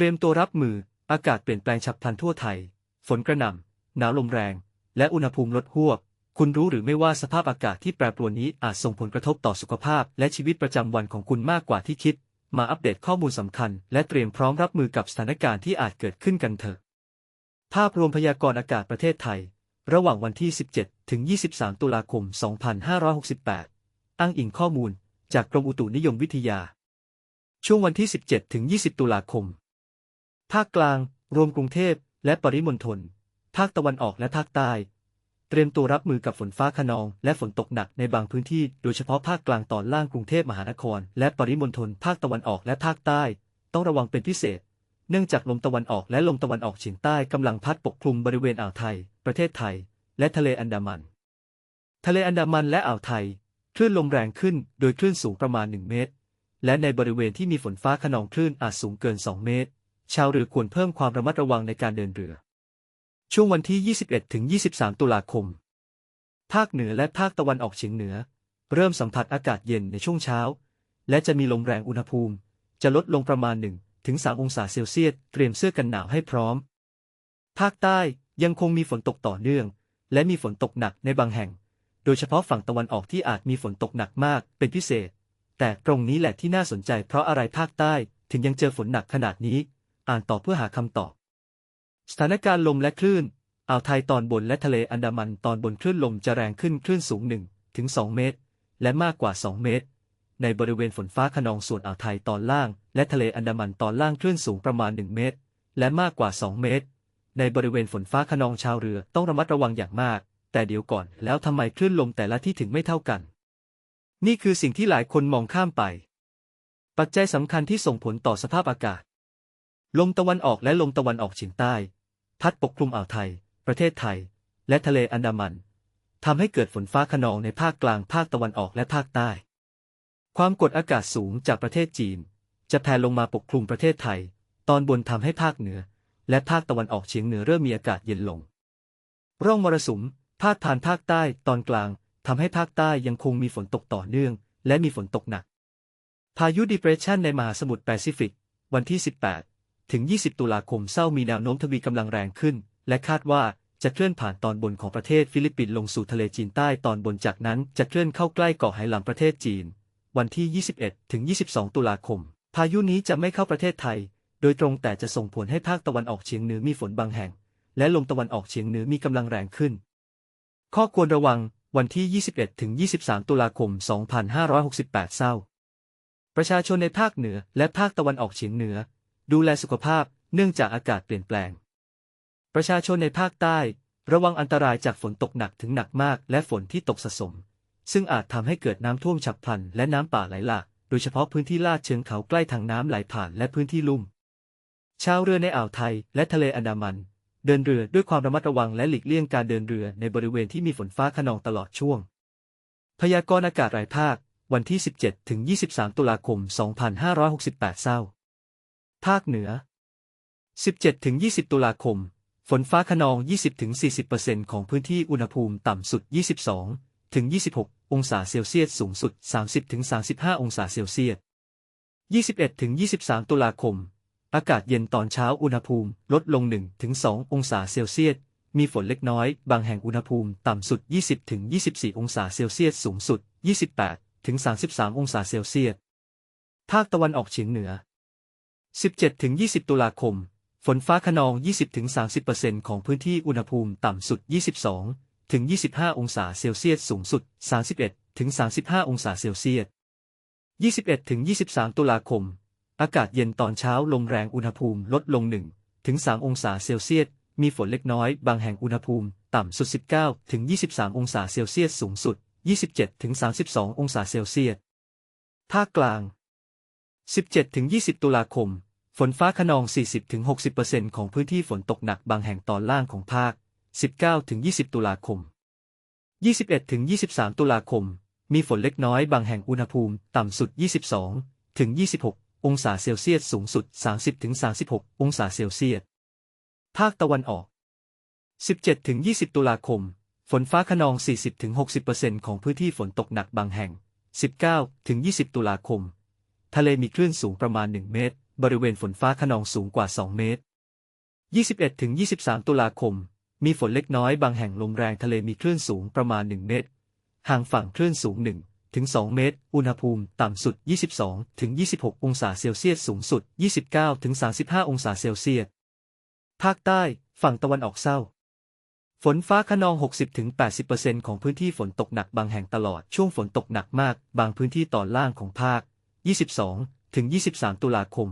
เตรียมตัวรับมือ อากาศเปลี่ยนแปลงฉับพลันทั่วไทย ฝนกระหน่ำ หนาวลมแรง และอุณหภูมิลดหวบ คุณรู้หรือไม่ว่าสภาพอากาศที่แปรปรวนนี้อาจส่งผลกระทบต่อสุขภาพ และชีวิตประจำวันของคุณมากกว่าที่คิด มาอัปเดตข้อมูลสำคัญ และเตรียมพร้อมรับมือกับสถานการณ์ที่อาจเกิดขึ้นกันเถอะ ภาพรวมพยากรณ์อากาศประเทศไทย ระหว่างวันที่ 17 ถึง 23 ตุลาคม 2568 อ้างอิงข้อมูล จากกรมอุตุนิยมวิทยา ช่วงวันที่ 17 ถึง 20 ตุลาคม ภาคกลาง รวมกรุงเทพและปริมณฑล ภาคตะวันออกและภาคใต้ เตรียมตัวรับมือกับฝนฟ้าคะนอง และฝนตกหนักในบางพื้นที่ โดยเฉพาะภาคกลางตอนล่างกรุงเทพมหานคร และปริมณฑล ภาคตะวันออกและภาคใต้ ต้องระวังเป็นพิเศษ เนื่องจากลมตะวันออกและลมตะวันออกเฉียงใต้กำลังพัดปกคลุมบริเวณอ่าวไทย ประเทศไทย และทะเลอันดามัน ทะเลอันดามันและอ่าวไทยคลื่นลมแรงขึ้น โดยคลื่นสูงประมาณ 1 เมตร และในบริเวณที่มีฝนฟ้าคะนองคลื่นอาจสูงเกิน 2 เมตร ชาวเรือควรเพิ่มความระมัดระวังในการเดินเรือ ช่วงวันที่ 21 ถึง 23 ตุลาคม ภาคเหนือและภาคตะวันออกเฉียงเหนือ เริ่มสัมผัสอากาศเย็นในช่วงเช้า และจะมีลมแรงอุณหภูมิ จะลดลงประมาณ 1 ถึง 3 องศาเซลเซียส เตรียมเสื้อกันหนาวให้พร้อม ภาคใต้ยังคงมีฝนตกต่อเนื่อง และมีฝนตกหนักในบางแห่ง โดยเฉพาะฝั่งตะวันออกที่อาจมีฝนตกหนักมากเป็นพิเศษ แต่ตรงนี้แหละที่น่าสนใจเพราะอะไรภาคใต้ถึงยังเจอฝนหนักขนาดนี้ อ่านต่อเพื่อหาคำตอบ สถานการณ์ลมและคลื่น อ่าวไทยตอนบนและทะเลอันดามันตอนบนคลื่นลมจะแรงขึ้นคลื่นสูง1ถึง2เมตร และมากกว่า 2 เมตร ในบริเวณฝนฟ้าขนองส่วนอ่าวไทยตอนล่าง และทะเลอันดามันตอนล่างคลื่นสูงประมาณ 1 เมตร และมากกว่า 2 เมตร ในบริเวณฝนฟ้าขนองชาวเรือต้องระมัดระวังอย่างมาก แต่เดี๋ยวก่อนแล้วทำไมคลื่นลมแต่ละที่ถึงไม่เท่ากัน นี่คือสิ่งที่หลายคนมองข้ามไป ปัจจัยสำคัญที่ส่งผลต่อสภาพอากาศ ลมตะวันออกและลมตะวันออกเฉียงใต้ พัดปกคลุมอ่าวไทย ประเทศไทย และทะเลอันดามันทำให้เกิดฝนฟ้าขนองในภาคกลางภาคตะวันออกและภาคใต้ ความกดอากาศสูงจากประเทศจีน จะแผ่ลงมาปกคลุมประเทศไทย ตอนบนทำให้ภาคเหนือ และภาคตะวันออกเฉียงเหนือเริ่มมีอากาศเย็นลง ร่องมรสุมพาดผ่านภาคใต้ตอนกลางทำให้ภาคใต้ยังคงมีฝนตกต่อเนื่อง และมีฝนตกหนัก พายุดิเพรสชันในมหาสมุทรแปซิฟิก วันที่ 18 ถึง 20 ตุลาคมเศร้ามีแนวโน้มทวีกำลังแรงขึ้น และคาดว่าจะเคลื่อนผ่านตอนบนของประเทศฟิลิปปินส์ลงสู่ทะเลจีนใต้ตอนบนจากนั้นจะเคลื่อนเข้าใกล้เกาะไหหลำประเทศจีน วันที่ 21 ถึง 22 ตุลาคม พายุนี้จะไม่เข้าประเทศไทย โดยตรงแต่จะส่งผลให้ภาคตะวันออกเฉียงเหนือมีฝนบางแห่ง และลมตะวันออกเฉียงเหนือมีกำลังแรงขึ้น ข้อควรระวังวันที่ 21 ถึง 23 ตุลาคม 2568 เศร้า ประชาชนในภาคเหนือและภาคตะวันออกเฉียงเหนือ ดูแลสุขภาพเนื่องจากอากาศเปลี่ยนแปลง ประชาชนในภาคใต้ ระวังอันตรายจากฝนตกหนักถึงหนักมาก และฝนที่ตกสะสม ซึ่งอาจทำให้เกิดน้ำท่วมฉับพลัน และน้ำป่าไหลหลากโดยเฉพาะพื้นที่ลาดเชิงเขาใกล้ทางน้ำไหลผ่านและพื้นที่ลุ่ม ชาวเรือในอ่าวไทย และทะเลอันดามัน เดินเรือด้วยความระมัดระวังและหลีกเลี่ยงการเดินเรือในบริเวณที่มีฝนฟ้าขนองตลอดช่วง พยากรณ์อากาศรายภาค วันที่ 17ถึง23 ตุลาคม 2568เศร้า ภาคเหนือ 17-20 ตุลาคม ฝนฟ้าขนอง 20-40%ของพื้นที่อุณหภูมิต่ำสุด 22 ถึง 26 องศาเซลเซียส สูงสุด 30 ถึง 35 องศาเซลเซียส 21 ถึง 23 ตุลาคม อากาศเย็นตอนเช้าอุณหภูมิลดลง 1 ถึง 2 องศาเซลเซียส มีฝนเล็กน้อย บางแห่งอุณหภูมิต่ำสุด 20 ถึง 24 องศาเซลเซียส สูงสุด 28 ถึง 33 องศาเซลเซียส ภาคตะวันออกเฉียงเหนือ 17ถึง20 ตุลาคม ฝนฟ้าขนอง 20ถึง30%ของพื้นที่อุณหภูมิต่ำสุด 22ถึง25 องศาเซลเซียส สูงสุด 31ถึง35 องศาเซลเซียส 21ถึง23 ตุลาคม อากาศเย็นตอนเช้าลมแรงอุณหภูมิลดลง1ถึง3องศาเซลเซียส มีฝนเล็กน้อย บางแห่งอุณหภูมิต่ำสุด 19ถึง23 องศาเซลเซียส สูงสุด 27ถึง32 องศาเซลเซียส ภาคกลาง 17ถึง20 ตุลาคม ฝนฟ้าขนอง 40-60%ของพื้นที่ฝนตกหนักบางแห่งตอนล่างของภาค 19-20 ตุลาคม 21-23 ตุลาคม มีฝนเล็กน้อยบางแห่งอุณหภูมิต่ำสุด 22-26 องศาเซลเซียสสูงสุด 30-36 องศาเซลเซียส ภาคตะวันออก 17-20 ตุลาคม ฝนฟ้าขนอง 40-60%ของพื้นที่ฝนตกหนักบางแห่ง 19-20 ตุลาคม ทะเลมีคลื่นสูงประมาณ 1 เมตร บริเวณฝนฟ้าขนองสูงกว่า 2 เมตร 21-23 ตุลาคม มีฝนเล็กน้อยบางแห่งลมแรงทะเลมีคลื่นสูงประมาณ 1 เมตร ห่างฝั่งคลื่นสูง1ถึง2เมตร อุณหภูมิต่ำสุด 22-26 องศาเซลเซียส สูงสุด 29-35 องศาเซลเซียส ภาคใต้ ฝั่งตะวันออกเศร้า ฝนฟ้าขนอง 60-80%ของพื้นที่ฝนตกหนักบางแห่งตลอดช่วงฝนตกหนักมาก บางพื้นที่ตอนล่างของภาค 22-23 ตุลาคม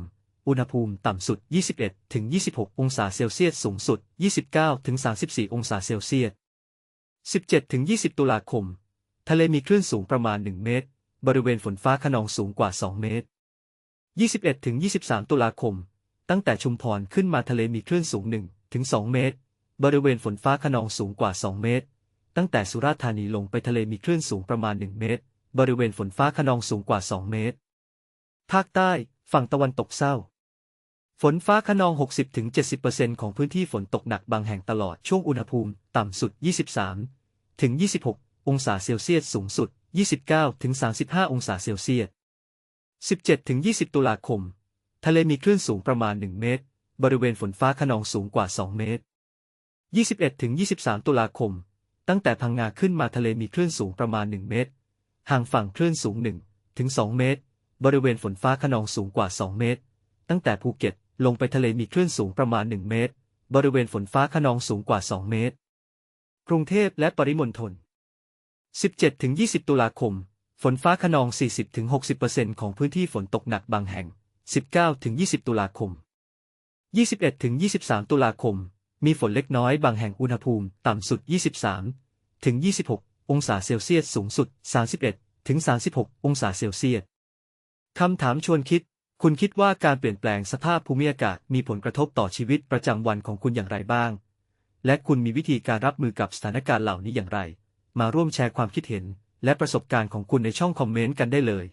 อุณหภูมิต่ำสุด 21ถึง26 องศาเซลเซียส สูงสุด 29ถึง34 องศาเซลเซียส 17ถึง20 ตุลาคม ทะเลมีคลื่นสูงประมาณ 1 เมตร บริเวณฝนฟ้าขนองสูงกว่า 2 เมตร 21ถึง23 ตุลาคม ตั้งแต่ชุมพรขึ้นมาทะเลมีคลื่นสูง1ถึง2เมตร บริเวณฝนฟ้าขนองสูงกว่า 2 เมตร ตั้งแต่สุราษฎร์ธานีลงไปทะเลมีคลื่นสูงประมาณ 1 เมตร บริเวณฝนฟ้าขนองสูงกว่า 2 เมตร ภาคใต้ ฝั่งตะวันตกเศร้า ฝนฟ้าขนอง 60-70%ของพื้นที่ฝนตกหนักบางแห่งตลอดช่วงอุณหภูมิ ต่ำสุด 23 ถึง 26 องศาเซลเซียส สูงสุด 29 ถึง 35 องศาเซลเซียส 17 ถึง 20 ตุลาคม ทะเลมีคลื่นสูงประมาณ 1 เมตร บริเวณฝนฟ้าขนองสูงกว่า 2 เมตร 21 ถึง 23 ตุลาคม ตั้งแต่พังงาขึ้นมาทะเลมีคลื่นสูงประมาณ 1 เมตร ห่างฝั่งคลื่นสูง 1 ถึง 2 เมตร บริเวณฝนฟ้าขนองสูงกว่า 2 เมตร ตั้งแต่ภูเก็ต ลงไปทะเลมีคลื่นสูงประมาณ 1 เมตร บริเวณฝนฟ้าขนองสูงกว่า 2 เมตร กรุงเทพและปริมณฑล 17-20 ตุลาคม ฝนฟ้าขนอง 40-60%ของพื้นที่ฝนตกหนักบางแห่ง 19-20 ตุลาคม 21-23 ตุลาคม มีฝนเล็กน้อยบางแห่งอุณหภูมิต่ำสุด 23-26 องศาเซลเซียสสูงสุด 31-36 องศาเซลเซียสคำถามชวนคิด คุณคิดว่าการเปลี่ยนแปลงสภาพภูมิอากาศมีผลกระทบต่อชีวิตประจำวันของคุณอย่างไรบ้าง และคุณมีวิธีการรับมือกับสถานการณ์เหล่านี้อย่างไร มาร่วมแชร์ความคิดเห็น และประสบการณ์ของคุณในช่องคอมเมนต์กันได้เลย